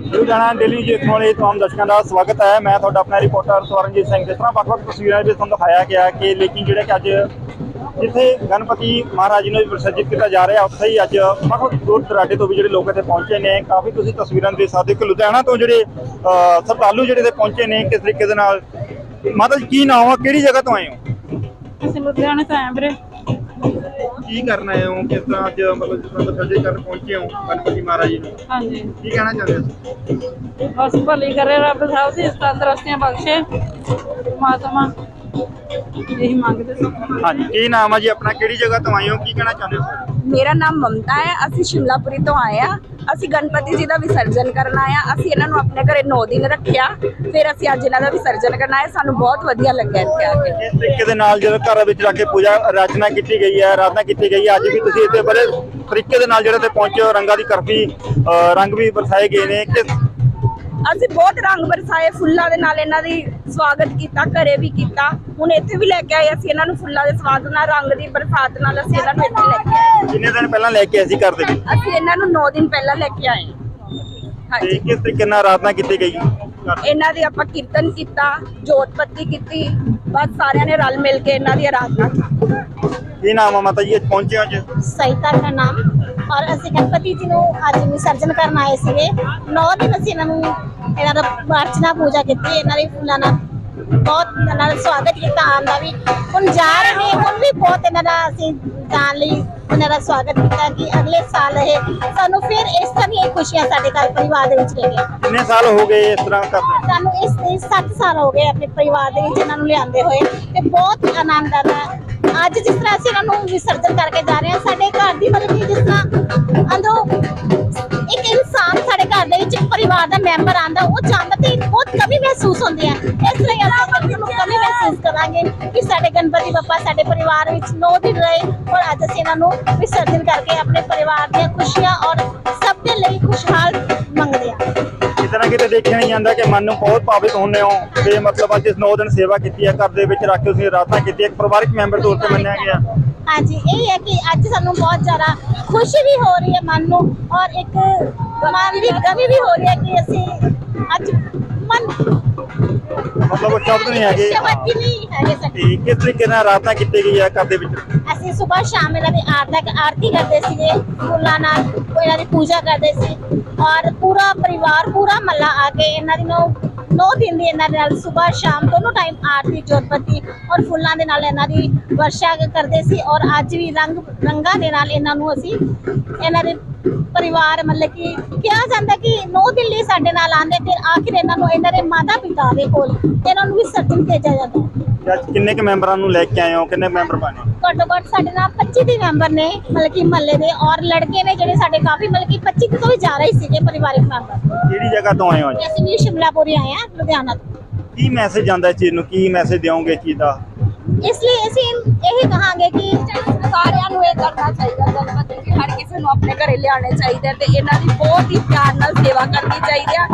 Ludhiana daily ਜੀ ਵਾਲੇ ਤਮਾਮ ਦਰਸ਼ਕਾਂ ਦਾ ਸਵਾਗਤ ਹੈ। ਮੈਂ ਤੁਹਾਡਾ ਆਪਣਾ ਰਿਪੋਰਟਰ ਸਵਰਨਜੀਤ ਸਿੰਘ ਜਿਸ ਤਰ੍ਹਾਂ ਵੱਖ-ਵੱਖ ਤਸਵੀਰਾਂ ਵਿੱਚ ਤੁਹਾਨੂੰ ਦਿਖਾਇਆ ਗਿਆ ਕਿ ਲੇਕਿਨ ਜਿਹੜਾ ਕਿ ਅੱਜ ਜਿੱਥੇ ਗਣਪਤੀ ਮਹਾਰਾਜ ਨੂੰ ਵਿਸਰਜਿਤ ਕੀਤਾ ਜਾ ਰਿਹਾ ਉੱਥੇ ਹੀ ਅੱਜ ਵੱਖ-ਵੱਖ ਦੂਰ ਦਰਾਡੇ ਤੋਂ ਵੀ ਜਿਹੜੇ ਲੋਕ ਇੱਥੇ ਪਹੁੰਚੇ ਨੇ। ਕਾਫੀ ਤੁਸੀਂ ਤਸਵੀਰਾਂ ਦੇ ਸਕਦੇ ਹੋ ਲੁਧਿਆਣਾ ਤੋਂ ਜਿਹੜੇ ਅਹ, ਜਿਹੜੇ ਇੱਥੇ ਪਹੁੰਚੇ ਨੇ ਕਿਸ ਤਰੀਕੇ ਦੇ ਨਾਲ? ਮਾਤਾ ਜੀ ਕੀ ਨਾਮ ਆ? ਕਿਹੜੀ ਜਗ੍ਹਾ ਤੋਂ ਆਏ ਹੋ? ਅਸੀਂ ਲੁਧਿਆਣੇ ਤੋਂ ਆਏ ਵੀਰੇ। ਕੀ ਕਰਨ ਆਏ ਹੋ ਕਿਸ ਤਰ੍ਹਾਂ ਅੱਜ ਮਤਲਬ ਜਿਸ ਤਰ੍ਹਾਂ ਵਿਸਰਜਿਤ ਕਰਨ ਪਹੁੰਚੇ ਹੋ ਗਣਪਤੀ ਮਹਾਰਾਜ ਜੀ ਨੂੰ। ਹਾਂਜੀ। ਕੀ ਕਹਿਣਾ ਚਾਹੁੰਦੇ ਹੋ? ਬਸ ਭਲੀ ਕਰੇ ਰੱਬ ਸਾਹਿਬ ਦੀ ਤੰਦਰੁਸਤੀਆਂ ਬਖਸ਼ੇ। ਮਾਤਮਾ ਇਹੀ ਮੰਗਦੇ ਸੀ ਹਾਂਜੀ ਕੀ ਨਾਮ ਆ ਜੀ ਆਪਣਾ? ਕਿਹੜੀ ਜਗ੍ਹਾ ਤੋਂ ਆਏ ਹੋ? ਕੀ ਕਹਿਣਾ ਚਾਹੁੰਦੇ ਹੋ? ਮੇਰਾ ਨਾਮ ਮਮਤਾ ਹੈ। ਅਸੀਂ ਸ਼ਿਮਲਾਪੁਰੀ ਤੋਂ ਆਏ ਆ ਅਸੀਂ ਗਣਪਤੀ ਜੀ ਦਾ ਵਿਸਰਜਨ ਕਰਨ ਆਏ ਆ ਅਸੀਂ ਇਹਨਾਂ ਨੂੰ ਆਪਣੇ ਘਰੇ 9 ਦਿਨ ਰੱਖਿਆ। ਫਿਰ ਅਸੀਂ ਅੱਜ ਇਹਨਾਂ ਦਾ ਵਿਸਰਜਨ ਕਰਨ ਆਏ। ਸਾਨੂੰ ਬਹੁਤ ਵਧੀਆ ਲੱਗਾ ਇੱਥੇ ਆ ਕੇ। ਇਸ ਤਰੀਕੇ ਦੇ ਨਾਲ ਜਦੋਂ ਘਰਾਂ ਵਿੱਚ ਰੱਖ ਕੇ ਪੂਜਾ ਰਚਨਾ ਕੀਤੀ ਗਈ ਹੈ ਆਰਾਧਨਾ ਕੀਤੀ ਗਈ ਹੈ ਅੱਜ ਵੀ ਤੁਸੀਂ ਇੱਥੇ ਬੜੇ ਤਰੀਕੇ ਦੇ ਨਾਲ ਜਿਹੜੇ ਤੇ ਪਹੁੰਚੇ ਹੋ ਰੰਗਾਂ ਦੀ ਕਰਫੀ ਰੰਗ ਵੀ ਵਰਸਾਏ ਗਏ ਨੇ। ਕਿ ਅਸੀਂ ਬਹੁਤ ਰੰਗ ਬਰਸਾਏ ਫੁੱਲਾਂ ਦੇ ਨਾਲ ਇਹਨਾਂ ਦੀ ਸਵਾਗਤ ਕੀਤਾ ਘਰੇ ਵੀ ਕੀਤਾ। ਹੁਣ ਇੱਥੇ ਵੀ ਲੈ ਕੇ ਆਏ ਅਸੀਂ ਇਹਨਾਂ ਨੂੰ ਫੁੱਲਾਂ ਦੇ ਸਵਾਗਤ ਨਾਲ ਰੰਗ ਦੀ ਬਰਸਾਤ ਨਾਲ ਅਸੀਂ ਇਹਨਾਂ ਨੂੰ ਇੱਥੇ ਲੈ ਕੇ ਆਏ। ਕਿੰਨੇ ਦਿਨ ਪਹਿਲਾਂ ਲੈ ਕੇ ਆਏ ਸੀ ਘਰ ਦੇ ਵਿੱਚ? ਅਸੀਂ ਇਹਨਾਂ ਨੂੰ 9 ਦਿਨ ਪਹਿਲਾਂ ਲੈ ਕੇ ਆਏ। ਤੇ ਹਾਂਜੀ। ਕਿਸ ਤਰੀਕੇ ਨਾਲ ਆਰਾਧਨਾ ਕੀਤੀ ਗਈ? ਇਹਨਾਂ ਦੀ ਆਪਾਂ ਕੀਰਤਨ ਕੀਤਾ ਜੋਤ ਬੱਤੀ ਕੀਤੀ ਬਸ ਸਾਰਿਆਂ ਨੇ ਰਲ ਮਿਲ ਕੇ ਇਹਨਾਂ ਦੀ ਆਰਾਧਨਾ ਕੀਤੀ। ਕੀ ਨਾਮ ਆ ਮਾਤਾ ਜੀ? ਅੱਜ ਪਹੁੰਚੇ ਹੋ ਅੱਜ? ਸਹਿਤਾ ਦਾ ਨਾਮ। ਔਰ ਅਸੀਂ ਗਣਪਤੀ ਜੀ ਨੂੰ ਅੱਜ ਵਿਸਰਜਨ ਕਰਨ ਆਏ ਸੀਗੇ। 9 ਦਿਨ ਅਸੀਂ ਇਹਨਾਂ ਨੂੰ ਇਹਨਾਂ ਦਾ ਅਰਚਨਾ ਪੂਜਾ ਕੀਤੀ ਇਹਨਾਂ ਦੀ ਫੁੱਲਾਂ ਨਾਲ। ਬਹੁਤ ਇਹਨਾਂ ਦਾ ਸਵਾਗਤ ਕੀਤਾ ਦਾ ਵੀ ਹੁਣ ਜਾ ਰਹੇ ਨੇ ਹੁਣ ਵੀ ਬਹੁਤ ਇਹਨਾਂ ਦਾ ਅਸੀਂ ਜਾਣ ਲਈ ਇਹਨਾਂ ਦਾ ਸਵਾਗਤ ਕੀਤਾ ਕਿ ਅਗਲੇ ਸਾਲ ਇਹ ਸਾਨੂੰ ਫਿਰ ਇਸ ਤਰ੍ਹਾਂ ਦੀਆਂ ਖੁਸ਼ੀਆਂ ਸਾਡੇ ਘਰ ਪਰਿਵਾਰ ਦੇ ਵਿੱਚ ਆਉਣ। ਕਿੰਨੇ ਸਾਲ ਹੋ ਗਏ ਇਸ ਤਰ੍ਹਾਂ ਕਰਦੇ ਸਾਨੂੰ ਇਸ ਇਸ 7 ਸਾਲ ਹੋ ਗਏ ਆਪਣੇ ਪਰਿਵਾਰ ਦੇ ਵਿੱਚ ਇਹਨਾਂ ਨੂੰ ਲਿਆਂਦੇ ਹੋਏ ਤੇ ਬਹੁਤ ਆਨੰਦ ਆਉਂਦਾ ਹੈ। ਅੱਜ ਜਿਸ ਤਰ੍ਹਾਂ ਅਸੀਂ ਇਹਨਾਂ ਨੂੰ ਵਿਸਰਜਨ ਕਰਕੇ ਜਾ ਰਹੇ ਹਾਂ ਸਾਡੇ ਘਰ ਦੀ ਮਤਲਬ ਕਿ ਜਿਸ ਤਰ੍ਹਾਂ ਅੰਦਰੋਂ ਇੱਕ ਇਨਸਾਨ ਸਾਡੇ ਘਰ ਦੇ ਵਿੱਚ ਪਰਿਵਾਰ ਦਾ ਮੈਂਬਰ ਆਂਦਾ ਉਹ ਚਾਹੁੰਦਾ ਤੇ ਕਮੀ ਮਹਿਸੂਸ ਹੁੰਦੀ ਹੈ ਇਸ ਲਈ ਅਸੀਂ ਨੂੰ ਕਮੀ ਮਹਿਸੂਸ ਕਰਾਂਗੇ ਕਿ ਸਾਡੇ ਗਣਪਤੀ ਬੱਪਾ ਸਾਡੇ ਪਰਿਵਾਰ ਵਿੱਚ 9 ਦਿਨ ਰਹੇ ਔਰ ਅੱਜ ਅਸੀਂ ਇਹਨਾਂ ਨੂੰ ਵਿਸਰਜਨ ਕਰਕੇ ਆਪਣੇ ਪਰਿਵਾਰ ਦੀਆਂ ਖੁਸ਼ੀਆਂ ਔਰ ਸਭ ਦੇ ਲਈ ਖੁਸ਼ਹਾਲ ਮੰਗਦੇ ਹਾਂ ਕਿਤੇ ਨਾ ਕਿਤੇ ਦੇਖਿਆ ਨਹੀਂ ਜਾਂਦਾ ਕਿ ਮਨ ਨੂੰ ਬਹੁਤ ਭਾਵਿਕ ਹੁੰਦੇ ਹੋ ਤੇ ਮਤਲਬ ਅੱਜ ਇਸ 9 ਦਿਨ ਸੇਵਾ ਕੀਤੀ ਹੈ ਘਰ ਦੇ ਵਿੱਚ ਰੱਖ ਕੇ ਤੁਸੀਂ ਆਰਾਧਨਾ ਕੀਤੀ ਹੈ ਇੱਕ ਪਰਿਵਾਰਕ ਮੈਂਬਰ ਤੌਰ ਤੇ ਮੰਨਿਆ ਗਿਆ ਹਾਂਜੀ ਇਹ ਹੈ ਕਿ ਅੱਜ ਸਾਨੂੰ ਬਹੁਤ ਜ਼ਿਆਦਾ ਖੁਸ਼ੀ ਵੀ ਹੋ ਰਹੀ ਹੈ ਮਨ ਨੂੰ ਔਰ ਇੱਕ ਮਨ ਦੀ ਗਮੀ ਵੀ ਹੋ ਰਹੀ ਹੈ ਕਿ ਅਸੀਂ ਅੱਜ ਮਨ ਮਤਲਬ ਉਹ ਸ਼ਬਦ ਨਹੀਂ ਹੈਗੇ। ਸ਼ਬਦ ਨਹੀਂ ਹੈਗੇ ਸਾਡੇ ਤੇ ਕਿਸ ਤਰੀਕੇ ਨਾਲ ਆਰਾਧਨਾ ਕੀਤੀ ਗਈ ਹੈ ਘਰ ਦੇ ਵਿੱਚ? ਅਸੀਂ ਸਵੇਰ ਸ਼ਾਮ ਇਹਨਾਂ ਦੀ ਆਰਤਕ ਆਰਤੀ ਕਰਦੇ ਸੀਗੇ ਫੁੱਲਾਂ ਨਾਲ ਇਹਨਾਂ ਦੀ ਪੂਜਾ ਕਰਦੇ ਸੀ ਔਰ ਪੂਰਾ ਪਰਿਵਾਰ ਪੂਰਾ ਮੱਲਾ ਆ ਕੇ ਇਹਨਾਂ ਦੀ ਨੌ ਨੌ ਦਿਨ ਦੀ ਇਹਨਾਂ ਨਾਲ ਸਵੇਰ ਸ਼ਾਮ ਦੋਨੋਂ ਟਾਈਮ ਆਰਤੀ ਜੋਤਪਤੀ ਔਰ ਫੁੱਲਾਂ ਦੇ ਨਾਲ ਇਹਨਾਂ ਦੀ ਵਰਸ਼ਾ ਕਰਦੇ ਸੀ ਔਰ ਅੱਜ ਵੀ ਰੰਗ ਰੰਗਾਂ ਦੇ ਨਾਲ ਇਹਨਾਂ ਨੂੰ ਅਸੀਂ ਇਹਨਾਂ ਦੇ ਪਰਿਵਾਰ ਮਤਲਬ ਕਿ ਕਿਹਾ ਜਾਂਦਾ ਕਿ ਨੌ ਦਿਨ ਲਈ ਸਾਡੇ ਨਾਲ ਆਉਂਦੇ ਫਿਰ ਆਖਿਰ ਇਹਨਾਂ ਨੂੰ ਇਹਨਾਂ ਦੇ ਮਾਤਾ ਪਿਤਾ ਦੇ ਕੋਲ ਇਹਨਾਂ ਨੂੰ ਵਿਸਰਜਨ ਭੇਜਿਆ ਜਾਂਦਾ ਤੇ ਅੱਜ ਕਿੰਨੇ ਕੁ ਮੈਂਬਰਾਂ ਨੂੰ ਲੈ ਕੇ ਆਏ ਹੋ? ਕਿੰਨੇ ਮੈਂਬਰ ਬਣੇ? ਘੱਟੋ ਘੱਟ ਸਾਡੇ ਨਾਲ 25 ਦੇ ਮੈਂਬਰ ਨੇ ਮਤਲਬ ਕਿ ਮਹੱਲੇ ਦੇ ਔਰ ਲੜਕੇ ਨੇ ਜਿਹੜੇ ਸਾਡੇ ਕਾਫੀ ਮਤਲਬ ਕਿ 25 ਤੋਂ ਵੀ ਜ਼ਿਆਦਾ ਹੀ ਸੀਗੇ ਪਰਿਵਾਰਿਕ ਮੈਂਬਰ। ਕਿਹੜੀ ਜਗ੍ਹਾ ਤੋਂ ਆਏ ਹੋ ਅੱਜ? ਅਸੀਂ ਵੀ ਸ਼ਿਮਲਾਪੁਰੀ ਆਏ ਆ ਲੁਧਿਆਣਾ ਤੋਂ। ਕੀ ਮੈਸੇਜ ਜਾਂਦਾ ਇਸ ਚੀਜ਼ ਨੂੰ? ਕੀ ਮੈਸੇਜ ਦਿਓਗੇ ਚੀਜ਼ ਦਾ? ਇਸ ਲਈ ਅਸੀਂ ਇਹੀ ਕਹਾਂਗੇ ਕਿ ਸਾਰਿਆਂ ਨੂੰ ਇਹ ਕਰਨਾ ਚਾਹੀਦਾ ਗਣਪਤੀ ਜੀ ਹਰ ਕਿਸੇ ਨੂੰ ਆਪਣੇ ਘਰੇ ਲਿਆਉਣੇ ਚਾਹੀਦੇ ਤੇ ਇਹਨਾਂ ਦੀ ਬਹੁਤ ਹੀ ਪਿਆਰ ਨਾਲ ਸੇਵਾ ਕਰਨੀ ਚਾਹੀਦੀ ਆ।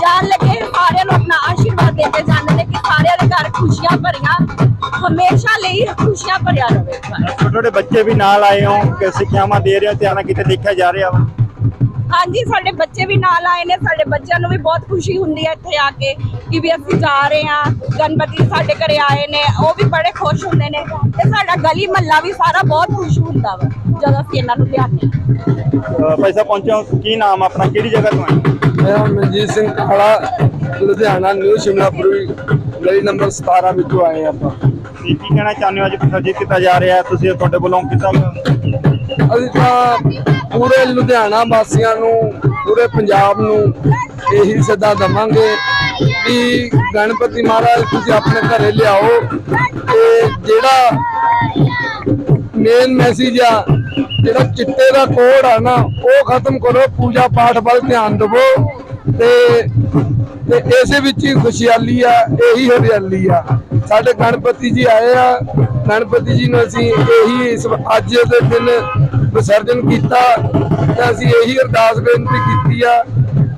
ਜਾਣ ਲੱਗੇ ਸਾਰਿਆਂ ਨੂੰ ਆਪਣਾ ਆਸ਼ੀਰਵਾਦ ਦੇ ਕੇ ਜਾਂਦੇ ਨੇ ਕਿ ਸਾਰਿਆਂ ਦੇ ਘਰ ਖੁਸ਼ੀਆਂ ਭਰੀਆਂ ਹਮੇਸ਼ਾ ਲਈ ਖੁਸ਼ੀਆਂ ਭਰਿਆ ਰਵੇ। ਛੋਟੇ ਛੋਟੇ ਬੱਚੇ ਵੀ ਨਾਲ ਆਏ ਹੋ ਕਿ ਸਿੱਖਿਆਵਾਂ ਦੇ ਰਹੇ ਹੋ ਤੇ ਆਣਾ ਕਿਤੇ ਦੇਖਿਆ ਜਾ ਰਿਹਾ ਵਾ? ਹਾਂਜੀ ਸਾਡੇ ਬੱਚੇ ਵੀ ਨਾਲ ਆਏ ਨੇ ਸਾਡੇ ਬੱਚਿਆਂ ਨੂੰ ਵੀ ਬਹੁਤ ਖੁਸ਼ੀ ਹੁੰਦੀ ਹੈ ਇੱਥੇ ਆ ਕੇ। ਕਿ ਵੀ ਅਸੀਂ ਜਾ ਰਹੇ ਹਾਂ ਗਣਪਤੀ ਸਾਡੇ ਘਰੇ ਆਏ ਨੇ ਉਹ ਵੀ ਬੜੇ ਖੁਸ਼ ਹੁੰਦੇ ਨੇ ਤੇ ਸਾਡਾ ਗਲੀ ਮਹੱਲਾ ਵੀ ਸਾਰਾ ਬਹੁਤ ਖੁਸ਼ ਹੁੰਦਾ ਵਾ ਜਦੋਂ ਅਸੀਂ ਇਹਨਾਂ ਨੂੰ ਲਿਆਉਂਦੇ ਹਾਂ। ਅਹ ਭਾਈ ਸਾਹਿਬ ਪਹੁੰਚੇ ਹੋ ਕੀ ਨਾਮ ਆ ਆਪਣਾ ਕਿਹੜੀ ਜਗ੍ਹਾ ਤੋਂ ਆਏ ਹੋ? ਮੈਂ ਮਨਜੀਤ ਸਿੰਘ ਕਾਲਾ ਲੁਧਿਆਣਾ ਨਿਊ ਸ਼ਿਮਲਾਪੁਰੀ ਗਲੀ ਨੰਬਰ 17 ਵਿੱਚੋਂ ਆਏ ਆਪਾਂ। ਕੀ ਕਹਿਣਾ ਚਾਹੁੰਦੇ ਹੋ ਅੱਜ ਵਿਸਰਜਿਤ ਕੀਤਾ ਜਾ ਰਿਹਾ ਤੁਸੀਂ ਤੁਹਾਡੇ ਵੱਲੋਂ ਕੀਤਾ? ਅਸੀਂ ਤਾਂ ਪੂਰੇ ਲੁਧਿਆਣਾ ਵਾਸੀਆਂ ਨੂੰ ਪੂਰੇ ਪੰਜਾਬ ਨੂੰ ਇਹੀ ਸੱਦਾ ਦਵਾਂਗੇ ਕਿ ਗਣਪਤੀ ਮਹਾਰਾਜ ਤੁਸੀਂ ਆਪਣੇ ਘਰੇ ਲਿਆਓ ਤੇ ਜਿਹੜਾ ਮੇਨ ਮੈਸੇਜ ਆ, ਜਿਹੜਾ ਚਿੱਟੇ ਦਾ ਕੋਡ ਆ ਨਾ, ਉਹ ਖਤਮ ਕਰੋ, ਪੂਜਾ ਪਾਠ ਵੱਲ ਧਿਆਨ ਦਿਵੋ ਤੇ ਤੇ ਇਸੇ ਵਿੱਚ ਹੀ ਖੁਸ਼ਹਾਲੀ ਆ, ਇਹੀ ਹਰਿਆਲੀ ਆ। ਸਾਡੇ ਗਣਪਤੀ ਜੀ ਆਏ ਆ, ਗਣਪਤੀ ਜੀ ਨੂੰ ਅਸੀਂ ਇਹੀ ਇਸ ਅੱਜ ਦੇ ਦਿਨ ਵਿਸਰਜਨ ਕੀਤਾ ਤੇ ਅਸੀਂ ਇਹੀ ਅਰਦਾਸ ਬੇਨਤੀ ਕੀਤੀ ਆ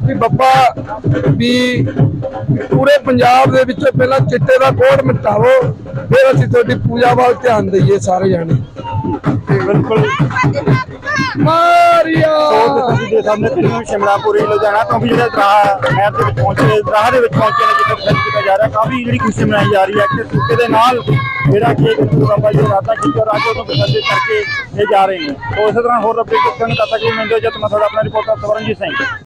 ਵੀ ਬੱਬਾ ਵੀ ਪੂਰੇ ਪੰਜਾਬ ਦੇ ਵਿੱਚੋਂ ਪਹਿਲਾਂ ਚਿੱਟੇ ਦਾ ਕੋਡ ਮਿਟਾਵੋ ਫਿਰ ਅਸੀਂ ਤੁਹਾਡੀ ਪੂਜਾ ਵੱਲ ਧਿਆਨ ਦਈਏ ਸਾਰੇ ਜਾਣੇ। ਬਿਲਕੁਲ। ਮਾਰੀਆ। ਤੁਸੀਂ ਦੇ ਸਾਹਮਣੇ ਤਰੀਨ ਸ਼ਿਮਲਾਪੁਰੀ ਲੁਧਿਆਣਾ ਤੋਂ ਵੀ ਜਿਹੜੇ ਦਰਾਹ ਨਹਿਰ ਦੇ ਵਿੱਚ ਪਹੁੰਚੇ ਦਰਾਹ ਦੇ ਵਿੱਚ ਪਹੁੰਚੇ ਨੇ ਜਿੱਥੇ ਵਿਸਰਜਿਤ ਕੀਤਾ ਜਾ ਰਿਹਾ ਕਾਫੀ ਜਿਹੜੀ ਖੁਸ਼ੀ ਮਨਾਈ ਜਾ ਰਹੀ ਹੈ ਕਿ ਸੂਕੇ ਦੇ ਨਾਲ ਜਿਹੜਾ ਕਿ ਗੁਰੂ ਬਾਬਾ ਜੀ ਰਾਤਾ ਕੀਤੀ ਅੱਜ ਉਹਨੂੰ ਵਿਸਰਜਿਤ ਕਰਕੇ ਇਹ ਜਾ ਰਹੇ ਨੇ। ਸੋ ਇਸੇ ਤਰ੍ਹਾਂ ਹੋਰ ਅਪਡੇਟ ਕਰਨ ਤੱਕ ਕਿ ਮੈਂ ਜਦ ਮੈਂ ਤੁਹਾਡਾ ਆਪਣਾ ਰਿਪੋਰਟਰ ਸਵਰਨਜੀਤ ਸਿੰਘ।